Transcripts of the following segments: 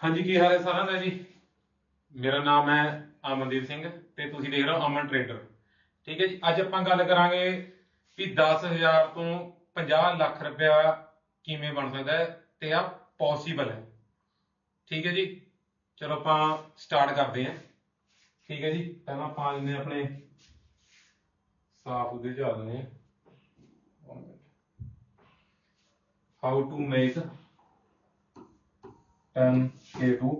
ਹਾਂਜੀ, ਕੀ ਹਾਲ ਹੈ ਸਾਰਿਆਂ ਦਾ ਜੀ? ਮੇਰਾ ਨਾਮ ਹੈ ਅਮਨਦੀਪ ਸਿੰਘ ਤੇ ਤੁਸੀਂ ਦੇਖ ਰਹੇ ਹੋ ਅਮਨ ਟ੍ਰੇਡਰ। ਠੀਕ ਹੈ ਜੀ, ਅੱਜ ਆਪਾਂ ਗੱਲ ਕਰਾਂਗੇ ਵੀ 10000 ਤੋਂ 50 ਲੱਖ ਰੁਪਇਆ ਕਿਵੇਂ ਬਣ ਸਕਦਾ ਹੈ ਤੇ ਆ ਪੋਸੀਬਲ ਹੈ। ਠੀਕ ਹੈ ਜੀ, ਚਲੋ ਆਪਾਂ ਸਟਾਰਟ ਕਰਦੇ ਹਾਂ। ਠੀਕ ਹੈ ਜੀ, ਪਹਿਲਾਂ ਆਪਾਂ ਲੈਂਦੇ ਹਾਂ ਆਪਣੇ ਸਾਫ਼ ਉਹਦੇ ਜਾ ਦਿੰਦੇ ਹਾਂ। How to make 10k to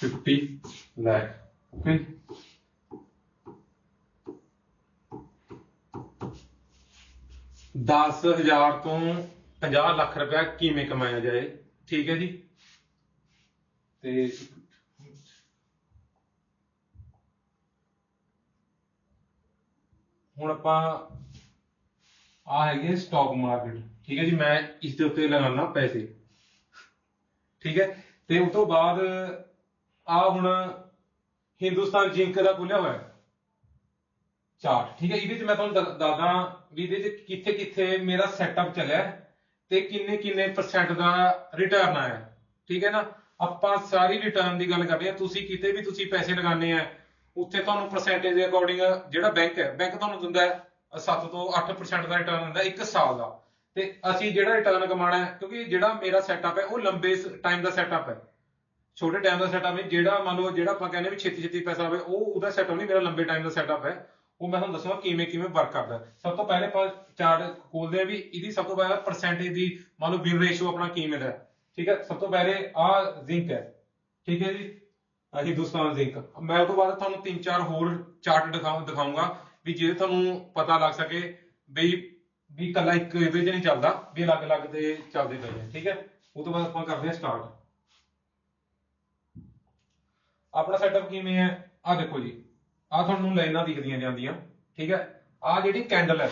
50 lakh okay ਦਸ ਹਜ਼ਾਰ ਤੋਂ 50 ਲੱਖ ਰੁਪਇਆ ਕਿਵੇਂ ਕਮਾਇਆ ਜਾਏ? ਠੀਕ ਹੈ ਜੀ? ਤੇ ਹੁਣ ਆਪਾਂ ਆ ਹੈਗੇ ਸਟਾਕ ਮਾਰਕੀਟ ਠੀਕ ਹੈ ਜੀ? ਮੈਂ ਇਸ ਦੇ ਉੱਤੇ ਲਗਾਉਣਾ ਪੈਸੇ। ਠੀਕ ਹੈ? ਤੇ ਉਸ ਤੋਂ ਬਾਅਦ ਆ ਹੁਣ ਹਿੰਦੁਸਤਾਨ ਜਿੰਕ ਦਾ ਖੁੱਲਿਆ ਹੋਇਆ ਚਾਰਟ, ਠੀਕ ਹੈ? ਇਹਦੇ ਚ ਮੈਂ ਤੁਹਾਨੂੰ ਦੱਸਦਾ ਵੀ ਇਹਦੇ ਚ ਕਿੱਥੇ ਕਿੱਥੇ ਮੇਰਾ ਸੈਟਅਪ ਚੱਲਿਆ ਤੇ ਕਿੰਨੇ ਕਿੰਨੇ ਪਰਸੈਂਟ ਦਾ ਰਿਟਰਨ ਆਇਆ ਠੀਕ ਹੈ ਨਾ? ਆਪਾਂ ਸਾਰੀ ਰਿਟਰਨ ਦੀ ਗੱਲ ਕਰਦੇ ਹਾਂ। ਤੁਸੀਂ ਕਿਤੇ ਵੀ ਤੁਸੀਂ ਪੈਸੇ ਲਗਾਉਂਦੇ ਆ, ਉੱਥੇ ਤੁਹਾਨੂੰ ਪਰਸੈਂਟੇਜ ਦੇ ਅਕੋਰਡਿੰਗ ਜਿਹੜਾ ਬੈਂਕ ਹੈ ਬੈਂਕ ਤੁਹਾਨੂੰ ਦਿੰਦਾ ਹੈ 7 ਤੋਂ 8% ਦਾ ਰਿਟਰਨ ਦਿੰਦਾ ਇੱਕ ਸਾਲ ਦਾ। ਤੇ ਅਸੀਂ ਜਿਹੜਾ ਰਿਟਰਨ ਕਮਾਣਾ ਹੈ, ਕਿਉਂਕਿ ਜਿਹੜਾ ਮੇਰਾ ਸੈਟਅਪ ਹੈ, ਉਹ ਲੰਬੇ ਟਾਈਮ ਦਾ ਸੈਟਅਪ ਹੈ। ਛੋਟੇ ਟਾਈਮ ਦਾ ਸੈਟਅਪ ਹੈ ਜਿਹੜਾ ਮੰਨ ਲਓ, ਜਿਹੜਾ ਆਪਾਂ ਕਹਿੰਦੇ ਵੀ ਛੇਤੀ ਛੇਤੀ ਪੈਸਾ ਆਵੇ ਉਹ, ਉਹਦਾ ਸੈਟਅਪ ਨਹੀਂ, ਮੇਰਾ ਲੰਬੇ ਟਾਈਮ ਦਾ ਸੈਟਅਪ ਹੈ। ਉਹ ਮੈਂ ਤੁਹਾਨੂੰ ਦੱਸੂਗਾ ਕਿਵੇਂ ਕਿਵੇਂ ਵਰਕ ਕਰਦਾ ਸਭ ਤੋਂ ਪਹਿਲੇ ਆਪਾਂ ਚਾਰਟ ਖੋਲਦੇ ਆ ਵੀ ਇਹਦੀ ਸਭ ਤੋਂ ਪਹਿਲਾਂ ਪਰਸੈਂਟੇਜ ਦੀ ਮੰਨ ਲਓ ਬਿਲ ਰੇਸ਼ੋ ਆਪਣਾ ਕੀ ਮਿਲਦਾ ਠੀਕ ਹੈ? ਸਭ ਤੋਂ ਪਹਿਲੇ ਆ ਜ਼ਿੰਕ ਹੈ। ਠੀਕ ਹੈ ਜੀ? ਹਿੰਦੁਸਤਾਨ ਜ਼ਿੰਕ ਮੈਂ ਉਹ ਤੋਂ ਬਾਅਦ ਤੁਹਾਨੂੰ ਤਿੰਨ ਚਾਰ ਹੋਰ ਚਾਰਟ ਦਿਖਾਉਂ ਦਿਖਾਉਂਗਾ ਵੀ ਜਿਹਦੇ ਤੁਹਾਨੂੰ ਪਤਾ ਲੱਗ ਸਕੇ ਵੀ ਵੀ ਇਕੱਲਾ ਇੱਕ ਇਹਦੇ 'ਚ ਨਹੀਂ ਚੱਲਦਾ, ਵੀ ਅਲੱਗ-ਅਲੱਗ ਤੇ ਚੱਲਦੇ ਪਏ ਨੇ, ਠੀਕ ਹੈ? ਉਹ ਤੋਂ ਬਾਅਦ ਆਪਾਂ ਕਰਦੇ ਹਾਂ ਸਟਾਰਟ ਆਪਣਾ ਸੈਟਅਪ ਕਿਵੇਂ ਹੈ? ਆ ਦੇਖੋ ਜੀ ਆ ਤੁਹਾਨੂੰ ਲਾਈਨਾਂ ਦਿਖਦੀਆਂ ਜਾਂਦੀਆਂ, ਠੀਕ ਹੈ? ਆ ਜਿਹੜੀ ਕੈਂਡਲ ਹੈ,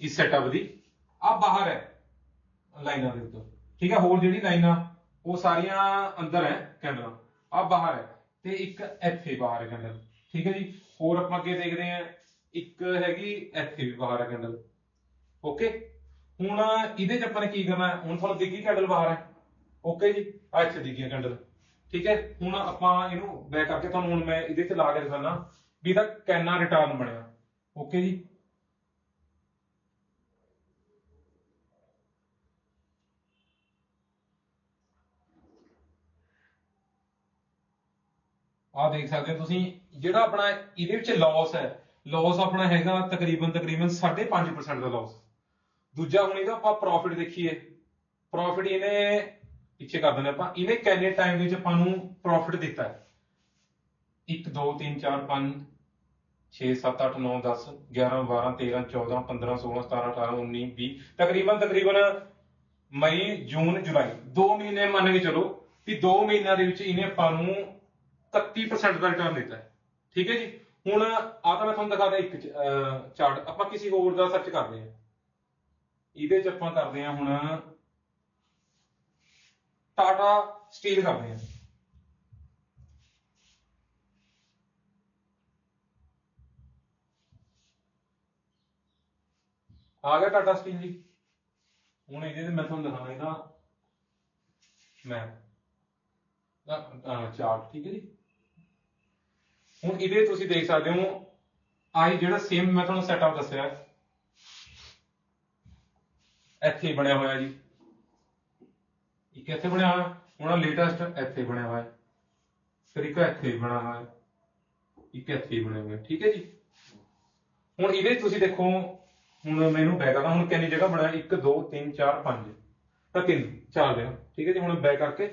ਇਸ ਸੈਟਅਪ ਦੀ ਆ ਬਾਹਰ ਹੈ, ਲਾਈਨਾਂ ਦੇ ਉੱਤੇ, ਠੀਕ ਹੈ? ਹੋਰ ਜਿਹੜੀ ਲਾਈਨਾਂ, ਉਹ ਸਾਰੀਆਂ ਅੰਦਰ ਹੈ ਕੈਂਡਲਾਂ ਆ ਬਾਹਰ ਹੈ ਤੇ ਇੱਕ ਇੱਥੇ ਬਾਹਰ ਹੈ ਕੈਂਡਲ ਠੀਕ ਹੈ ਜੀ? ਹੋਰ ਆਪਾਂ ਅੱਗੇ ਦੇਖਦੇ ਹਾਂ, ਇੱਕ ਹੈਗੀ ਇੱਥੇ ਵੀ ਬਾਹਰ ਹੈ ਕੈਂਡਲ ਓਕੇ ਹੁਣ ਇਹਦੇ ਚ ਆਪਾਂ ਨੇ ਕੀ ਕਰਨਾ? ਹੁਣ ਤੁਹਾਨੂੰ ਦਿਖੀ ਕੈਂਡਲ ਬਾਹਰ ਹੈ। ਓਕੇ ਜੀ? ਆ ਇੱਥੇ ਦਿਖੀ ਕੈਂਡਲ ਠੀਕ ਹੈ? ਹੁਣ ਆਪਾਂ ਇਹਨੂੰ ਬੈਕ ਕਰਕੇ ਤੁਹਾਨੂੰ ਹੁਣ ਮੈਂ ਇਹਦੇ ਚ ਲਾ ਕੇ ਦਿਖਾਣਾ ਵੀ ਇਹਦਾ ਕੈਨਾ ਰਿਟਰਨ ਬਣਿਆ। ਓਕੇ ਜੀ? ਆਹ ਦੇਖ ਸਕਦੇ ਹੋ ਤੁਸੀਂ, ਜਿਹੜਾ ਆਪਣਾ ਇਹਦੇ ਵਿੱਚ ਲਾਸ ਹੈ ਲਾਸ ਆਪਣਾ ਹੈਗਾ ਤਕਰੀਬਨ ਤਕਰੀਬਨ 5.5% ਦਾ ਲਾਸ ਦੂਜਾ ਹੁਣ ਇਹਦਾ ਆਪਾਂ ਪ੍ਰੋਫਿਟ ਦੇਖੀਏ। ਪ੍ਰੋਫਿਟ ਇਹਨੇ ਪਿੱਛੇ ਕਰ ਦਿੰਦੇ ਆਪਾਂ। ਇਹਨੇ ਕਿੰਨੇ ਟਾਈਮ ਵਿੱਚ ਆਪਾਂ ਨੂੰ ਪ੍ਰੋਫਿਟ ਦਿੱਤਾ? ਹੈ 1 2 3 4 5 6 7 8 9 10 11 12 13 14 15 16 17 18 19 20 ਤਕਰੀਬਨ ਤਕਰੀਬਨ ਮਈ, ਜੂਨ, ਜੁਲਾਈ। 2 ਮਹੀਨੇ ਮੰਨ ਕੇ ਚਲੋ ਵੀ 2 ਮਹੀਨਿਆਂ ਦੇ ਵਿੱਚ ਇਹਨੇ ਆਪਾਂ ਨੂੰ 31% ਦਾ ਰਿਟਰਨ ਦਿੱਤਾ। ਹੈ ਠੀਕ ਹੈ ਜੀ? ਹੁਣ ਆ ਤਾਂ ਮੈਂ ਤੁਹਾਨੂੰ ਦਿਖਾਦਾ ਇੱਕ ਚਾਰਟ ਆਪਾਂ ਕਿਸੇ ਹੋਰ ਦਾ ਸਰਚ ਕਰਦੇ ਹਾਂ। ਇਹਦੇ ਚ ਆਪਾਂ ਕਰਦੇ ਹਾਂ ਹੁਣ ਟਾਟਾ ਸਟੀਲ ਕਰਦੇ ਹਾਂ। ਆ ਗਿਆ ਟਾਟਾ ਸਟੀਲ ਜੀ। ਹੁਣ ਇਹਦੇ ਤੇ ਮੈਂ ਤੁਹਾਨੂੰ ਦਿਖਾਉਣਾ ਇਹਦਾ ਮੈਂ। ਚਾਰਟ, ਠੀਕ ਹੈ ਜੀ। ਹੁਣ ਇਹਦੇ ਤੁਸੀਂ ਦੇਖ ਸਕਦੇ ਹੋ ਆਈ ਜਿਹੜਾ ਸੇਮ ਮੈਂ ਤੁਹਾਨੂੰ ਸੈਟਅਪ ਦੱਸਿਆ। ਇੱਥੇ ਬਣਿਆ ਹੋਇਆ ਜੀ। ਇੱਕ ਇੱਥੇ ਬਣਿਆ ਹੋਇਆ, ਹੁਣ ਲੇਟੈਸਟ ਇੱਥੇ ਬਣਿਆ ਹੋਇਆ। ਫਿਰ ਇੱਕ ਇੱਥੇ ਹੀ ਬਣਿਆ ਹੋਇਆ, ਇੱਕ ਇੱਥੇ ਹੀ ਬਣਿਆ ਹੋਇਆ, ਠੀਕ ਹੈ ਜੀ? ਹੁਣ ਇਹਦੇ 'ਚ ਤੁਸੀਂ ਦੇਖੋ, ਹੁਣ ਮੈਨੂੰ ਬੈਕ ਕਰਨਾ ਹੁਣ ਕਿੰਨੀ ਜਗ੍ਹਾ ਬਣਾਇਆ 1 2 3 4 5 ਤਾਂ ਤਿੰਨ ਚਾਰ ਜਗ੍ਹਾ, ਠੀਕ ਹੈ ਜੀ? ਹੁਣ ਬੈਕ ਕਰਕੇ,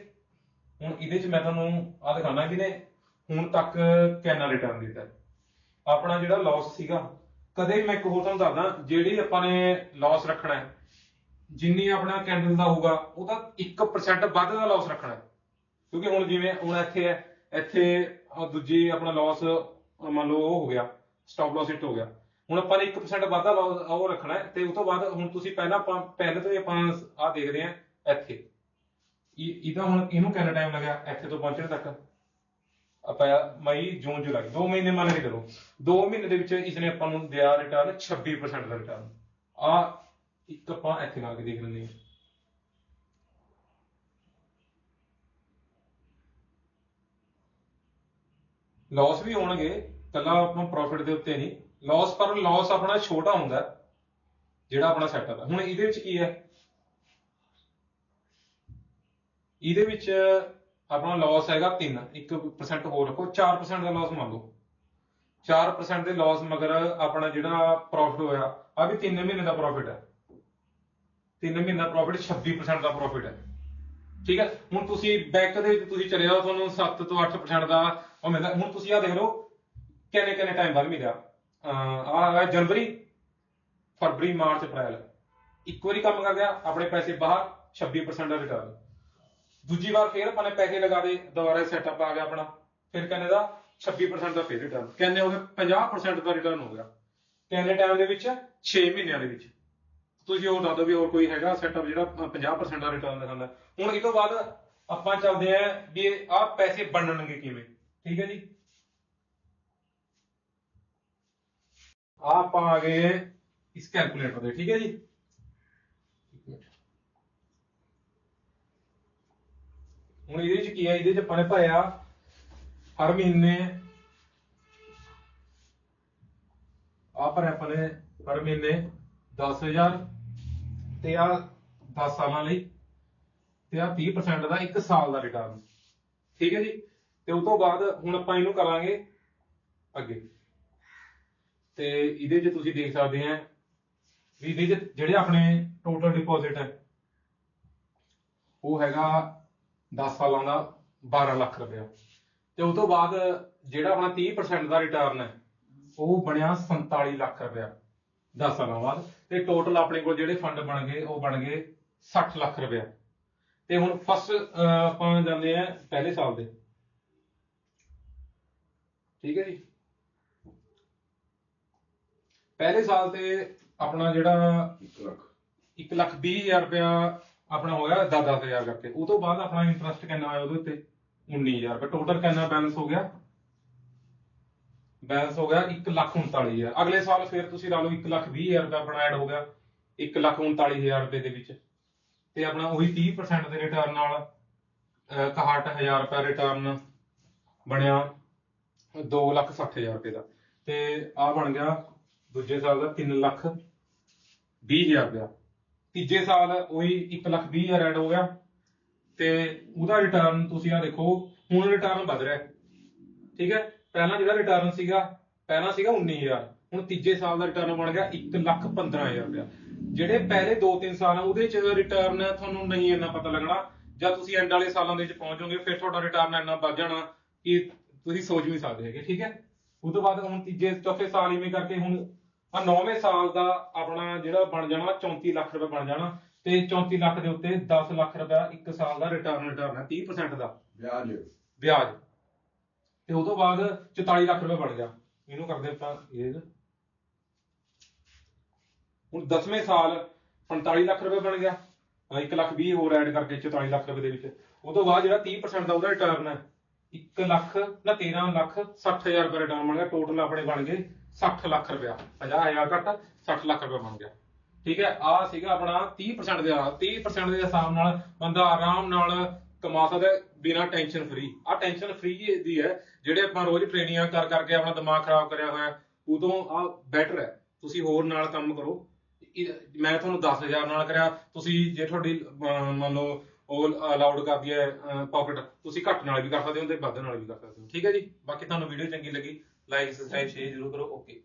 ਹੁਣ ਇਹਦੇ 'ਚ ਮੈਂ ਤੁਹਾਨੂੰ ਆ ਦਿਖਾਣਾ ਕਿ ਨੇ ਹੁਣ ਤੱਕ ਕਿੰਨਾ ਰਿਟਰਨ ਦਿੱਤਾ? ਆਪਣਾ ਜਿਹੜਾ ਲਾਸ ਸੀਗਾ, ਕਦੇ ਮੈਂ ਇੱਕ ਹੋਰ ਤੁਹਾਨੂੰ ਦੱਸਦਾ, ਜਿਹੜੀ ਆਪਾਂ ਨੇ ਲਾਸ ਰੱਖਣਾ ਹੈ ਜਿੰਨੀ ਆਪਣਾ ਕੈਂਡਲ ਦਾ ਹੋਊਗਾ ਉਹਦਾ 1% ਵੱਧ ਦਾ ਲਾਸ ਰੱਖਣਾ ਕਿਉਂਕਿ ਹੁਣ ਜਿਵੇਂ, ਹੁਣ ਇੱਥੇ ਹੈ, ਇੱਥੇ ਦੂਜੀ ਆਪਣਾ ਲਾਸ ਮੰਨ ਲਓ ਉਹ ਹੋ ਗਿਆ ਸਟਾਪ ਲਾਸ ਹਿੱਟ ਹੋ ਗਿਆ। ਹੁਣ ਆਪਾਂ ਨੇ 1% ਵੱਧ ਦਾ ਉਹ ਰੱਖਣਾ ਹੈ ਤੇ ਉਸ ਤੋਂ ਬਾਅਦ ਹੁਣ ਤੁਸੀਂ ਪਹਿਲਾਂ ਆਪਾਂ, ਪਹਿਲੇ ਤੋਂ ਆਪਾਂ ਆਹ ਦੇਖਦੇ ਹਾਂ ਇੱਥੇ। ਇਹਦਾ ਹੁਣ ਇਹਨੂੰ ਕਿੰਨਾ ਟਾਈਮ ਲੱਗਿਆ? ਇੱਥੇ ਤੋਂ ਪਹੁੰਚਣ ਤੱਕ। ਆਪਾਂ ਮਈ, ਜੂਨ, ਜੁਲਾਈ 2 ਮਹੀਨੇ ਮੰਨ ਕੇ ਚਲੋ। 2 ਮਹੀਨੇ ਦੇ ਵਿੱਚ ਇਸਨੇ ਆਪਾਂ ਨੂੰ ਦਿਆ ਰਿਟਰਨ 26% ਦਾ ਰਿਟਰਨ ਆ ਇੱਕ ਆਪਾਂ ਇੱਥੇ ਲਾ ਕੇ ਦੇਖ ਲੈਂਦੇ ਹਾਂ। ਲਾਸ ਵੀ ਹੋਣਗੇ ਕੱਲਾ ਆਪਾਂ ਪ੍ਰੋਫਿਟ ਦੇ ਉੱਤੇ ਨਹੀਂ। ਲਾਸ ਪਰ ਲਾਸ ਆਪਣਾ ਛੋਟਾ ਹੁੰਦਾ ਜਿਹੜਾ ਆਪਣਾ ਸੈਟਅਪ ਹੈ। ਹੁਣ ਇਹਦੇ ਵਿੱਚ ਕੀ ਹੈ? ਇਹਦੇ ਵਿੱਚ ਆਪਣਾ ਲਾਸ ਹੈਗਾ 3 1% ਹੋਰ ਰੱਖੋ 4% ਦਾ ਲਾਸ ਮੰਨ ਲਓ। 4% ਦੇ ਲਾਸ ਮਗਰ ਆਪਣਾ ਜਿਹੜਾ ਪ੍ਰੋਫਿਟ ਹੋਇਆ ਆ ਵੀ 3 ਮਹੀਨੇ ਦਾ ਪ੍ਰੋਫਿਟ ਹੈ। 3 ਮਹੀਨੇ ਦਾ ਪ੍ਰੋਫਿਟ 26% ਦਾ ਪ੍ਰੋਫਿਟ ਹੈ। ਠੀਕ ਹੈ? ਹੁਣ ਤੁਸੀਂ ਬੈਂਕ ਦੇ ਵਿੱਚ ਤੁਸੀਂ ਚਲੇ ਜਾਓ, ਤੁਹਾਨੂੰ 7 ਤੋਂ 8% ਦਾ ਉਹ ਮਿਲਦਾ। ਹੁਣ ਤੁਸੀਂ ਆ ਦੇਖ ਲਓ, ਕਿੰਨੇ ਕਿੰਨੇ ਟਾਈਮ ਬਾਅਦ ਮਿਲਿਆ? ਆ ਜਨਵਰੀ, ਫਰਵਰੀ, ਮਾਰਚ, ਅਪ੍ਰੈਲ। ਇੱਕ ਵਾਰੀ ਕੰਮ ਕਰ ਗਿਆ, ਆਪਣੇ ਪੈਸੇ ਬਾਹਰ 26% ਦਾ ਰਿਟਰਨ ਦੂਜੀ ਵਾਰ ਫੇਰ ਆਪਾਂ ਨੇ ਪੈਸੇ ਲਗਾ ਦੇ, ਦੁਬਾਰਾ ਸੈਟਅਪ ਆ ਗਿਆ ਆਪਣਾ। ਫਿਰ ਕਹਿੰਦੇ ਦਾ? 26% ਦਾ ਫੇਰ ਰਿਟਰਨ ਕਹਿੰਦੇ ਹੋ ਗਏ? 50% ਦਾ ਰਿਟਰਨ ਹੋ ਗਿਆ। ਕਹਿੰਦੇ ਟਾਈਮ ਦੇ ਵਿੱਚ? 6 ਮਹੀਨਿਆਂ ਦੇ ਵਿੱਚ। ਤੁਸੀਂ ਹੋਰ ਦੱਸ ਦਿਓ ਵੀ ਹੋਰ ਕੋਈ ਹੈਗਾ ਸੈਟਅਪ ਜਿਹੜਾ 50% ਦਾ ਰਿਟਰਨ ਦਿਖਾਉਂਦਾ ਹੁਣ ਇਹ ਤੋਂ ਬਾਅਦ ਆਪਾਂ ਚੱਲਦੇ ਆਂ ਵੀ ਆਹ ਪੈਸੇ ਬਣਨਗੇ ਕਿਵੇਂ? ਠੀਕ ਹੈ ਜੀ? ਆਪਾਂ ਆ ਗਏ ਇਸ ਕੈਲਕੂਲੇਟਰ ਦੇ ਠੀਕ ਹੈ ਜੀ? ਹੁਣ ਇਹਦੇ ਵਿੱਚ ਕੀ ਹੈ? ਇਹਦੇ ਵਿੱਚ ਆਪਾਂ ਨੇ ਪਾਇਆ ਹਰ ਮਹੀਨੇ ਆ ਪਰ ਆਪਾਂ ਨੇ ਹਰ ਮਹੀਨੇ 10000 ਤੇ ਆ 10 ਸਾਲਾਂ ਲਈ ਤੇ ਆ 30% ਦਾ 1 ਸਾਲ ਦਾ ਰਿਟਰਨ ਠੀਕ ਹੈ ਜੀ? ਤੇ ਉਸ ਤੋਂ ਬਾਅਦ ਹੁਣ ਆਪਾਂ ਇਹਨੂੰ ਕਰਾਂਗੇ ਅੱਗੇ। ਤੇ ਇਹਦੇ 'ਚ ਤੁਸੀਂ ਦੇਖ ਸਕਦੇ ਆ ਵੀ ਇਹਦੇ 'ਚ ਜਿਹੜੇ ਆਪਣੇ ਟੋਟਲ ਡਿਪੋਜ਼ਿਟ ਹੈ, ਉਹ ਹੈਗਾ 10 ਸਾਲਾਂ ਦਾ 12 ਲੱਖ ਰੁਪਇਆ। ਤੇ ਉਸ ਤੋਂ ਬਾਅਦ ਜਿਹੜਾ ਆਪਣਾ 30% ਦਾ ਰਿਟਰਨ ਹੈ, ਉਹ ਬਣਿਆ 47 ਲੱਖ ਰੁਪਇਆ। 10 ਸਾਲਾਂ ਬਾਅਦ ਤੇ ਟੋਟਲ ਆਪਣੇ ਕੋਲ ਜਿਹੜੇ ਫੰਡ ਬਣ ਗਏ ਉਹ ਬਣ ਗਏ 60 ਲੱਖ ਰੁਪਇਆ। ਤੇ ਹੁਣ ਫਸਟ ਆਪਾਂ ਜਾਂਦੇ ਆ ਪਹਿਲੇ ਸਾਲ ਦੇ। ਠੀਕ ਹੈ ਜੀ? ਪਹਿਲੇ ਸਾਲ ਤੇ ਆਪਣਾ ਜਿਹੜਾ 1 ਲੱਖ। 1 ਲੱਖ 20 ਹਜ਼ਾਰ ਰੁਪਇਆ ਆਪਣਾ ਹੋ ਗਿਆ 10 ਹਜ਼ਾਰ ਕਰਕੇ। ਉਹ ਤੋਂ ਬਾਅਦ ਆਪਣਾ ਇੰਟਰਸਟ ਕਿੰਨਾ ਆਇਆ ਉਹਦੇ ਉੱਤੇ? 19000 ਰੁਪਏ ਟੋਟਲ ਕਿੰਨਾ ਬੈਲੈਂਸ ਹੋ ਗਿਆ? ਬੈਲੈਂਸ ਹੋ ਗਿਆ 1 ਲੱਖ 39000 ਅਗਲੇ ਸਾਲ ਫਿਰ ਤੁਸੀਂ ਲਾ ਲਓ 1 ਲੱਖ 20000 ਰੁਪਏ ਆਪਣਾ ਐਡ ਹੋ ਗਿਆ 1 ਲੱਖ 39000 ਰੁਪਏ ਦੇ ਵਿੱਚ। ਤੇ ਆਪਣਾ ਉਹੀ 30% ਦੇ ਰਿਟਰਨ ਨਾਲ 61000 ਰੁਪਏ ਰਿਟਰਨ ਬਣਿਆ 2 ਲੱਖ 60000 ਰੁਪਏ ਦਾ। ਤੇ ਆ ਬਣ ਗਿਆ ਦੂਜੇ ਸਾਲ ਦਾ 3 ਲੱਖ 20000 ਰੁਪਇਆ। ਤੀਜੇ ਸਾਲ ਉਹੀ 1 ਲੱਖ 20000 ਐਡ ਹੋ ਗਿਆ। ਤੇ ਉਹਦਾ ਰਿਟਰਨ ਤੁਸੀਂ ਆ ਦੇਖੋ, ਹੁਣ ਰਿਟਰਨ ਵਧ ਰਿਹਾ। ਠੀਕ ਹੈ? ਪਹਿਲਾਂ ਜਿਹੜਾ ਰਿਟਰਨ ਸੀਗਾ ਪਹਿਲਾਂ ਸੀਗਾ 19000 ਹੁਣ ਤੀਜੇ ਸਾਲ ਦਾ ਰਿਟਰਨ ਬਣ ਗਿਆ 1 ਲੱਖ 15000 ਰੁਪਇਆ। ਜਿਹੜੇ ਪਹਿਲੇ 2-3 ਸਾਲ ਆ ਉਹਦੇ ਚ ਰਿਟਰਨ ਤੁਹਾਨੂੰ ਨਹੀਂ ਇੰਨਾ ਪਤਾ ਲੱਗਣਾ। ਜਦ ਤੁਸੀਂ ਐਂਡ ਵਾਲੇ ਸਾਲਾਂ ਦੇ ਵਿੱਚ ਪਹੁੰਚੋਗੇ ਫਿਰ ਤੁਹਾਡਾ ਰਿਟਰਨ ਇੰਨਾ ਵੱਧ ਜਾਣਾ ਕਿ ਤੁਸੀਂ ਸੋਚ ਵੀ ਸਕਦੇ ਹੈਗੇ ਠੀਕ ਹੈ? ਉਸ ਤੋਂ ਬਾਅਦ ਹੁਣ ਤੀਜੇ ਚੌਥੇ ਸਾਲ ਇਵੇਂ ਕਰਕੇ ਹੁਣ ਆ ਨੌਵੇਂ ਸਾਲ ਦਾ ਆਪਣਾ ਜਿਹੜਾ ਬਣ ਜਾਣਾ 34 ਲੱਖ ਰੁਪਏ ਬਣ ਜਾਣਾ। ਤੇ 34 ਲੱਖ ਦੇ ਉੱਤੇ 10 ਲੱਖ ਰੁਪਏ ਇੱਕ ਸਾਲ ਦਾ ਰਿਟਰਨ ਰਿਟਰਨ ਹੈ 30% ਦਾ। ਵਿਆਜ। ਵਿਆਜ। ਤੇ ਉਹ ਤੋਂ ਬਾਅਦ 44 ਲੱਖ ਰੁਪਏ ਬਣ ਗਿਆ। ਇਹਨੂੰ ਕਰਦੇ ਆਪਾਂ ਇਹ ਹੁਣ 10ਵੇਂ ਸਾਲ 45 ਲੱਖ ਰੁਪਏ ਬਣ ਗਿਆ। 1 ਲੱਖ 20 ਹੋਰ ਐਡ ਕਰਕੇ 44 ਲੱਖ ਰੁਪਏ ਦੇ ਵਿੱਚ। ਉਸ ਤੋਂ ਬਾਅਦ ਜਿਹੜਾ 30% ਦਾ ਉਹਦਾ ਰਿਟਰਨ ਹੈ 1 ਲੱਖ ਨਾ 13 ਲੱਖ 60000 ਰੁਪਏ ਰਿਟਰਨ ਬਣ ਗਿਆ। ਟੋਟਲ ਆਪਣੇ ਬਣ ਗਏ 60 ਲੱਖ ਰੁਪਇਆ। 50000 ਘੱਟ 60 ਲੱਖ ਰੁਪਏ ਬਣ ਗਿਆ। ਠੀਕ ਹੈ ਆ ਸੀਗਾ ਆਪਣਾ 30% ਦੇ ਨਾਲ 30% ਦੇ ਹਿਸਾਬ ਨਾਲ ਬੰਦਾ ਆਰਾਮ ਨਾਲ ਕਮਾ ਸਕਦਾ ਬਿਨਾ ਟੈਨਸ਼ਨ ਫਰੀ ਆ ਟੈਨਸ਼ਨ ਫਰੀ ਦੀ ਹੈ, ਜਿਹੜੇ ਆਪਾਂ ਰੋਜ਼ ਟ੍ਰੇਨਿੰਗਾਂ ਕਰ ਕਰਕੇ ਆਪਣਾ ਦਿਮਾਗ ਖਰਾਬ ਕਰਿਆ ਹੋਇਆ, ਉਦੋਂ ਆ ਬੈਟਰ ਹੈ। ਤੁਸੀਂ ਹੋਰ ਨਾਲ ਕੰਮ ਕਰੋ। ਮੈਂ ਤੁਹਾਨੂੰ 10000 ਨਾਲ ਕਰਿਆ। ਤੁਸੀਂ ਜੇ ਤੁਹਾਡੀ ਮੰਨ ਲਓ ਉਹ ਅਲਾਉਡ ਕਰਦੀ ਹੈ ਪਾਕਟ ਤੁਸੀਂ ਘੱਟ ਨਾਲ ਵੀ ਕਰ ਸਕਦੇ ਹੋ ਤੇ ਵੱਧ ਨਾਲ ਵੀ ਕਰ ਸਕਦੇ ਹੋ। ਠੀਕ ਹੈ ਜੀ? ਬਾਕੀ ਤੁਹਾਨੂੰ ਵੀਡੀਓ ਚੰਗੀ ਲੱਗੀ ਲਾਈਕ ਸਬਸਕ੍ਰਾਈਬ ਸ਼ੇਅਰ ਜ਼ਰੂਰ ਕਰੋ। ਓਕੇ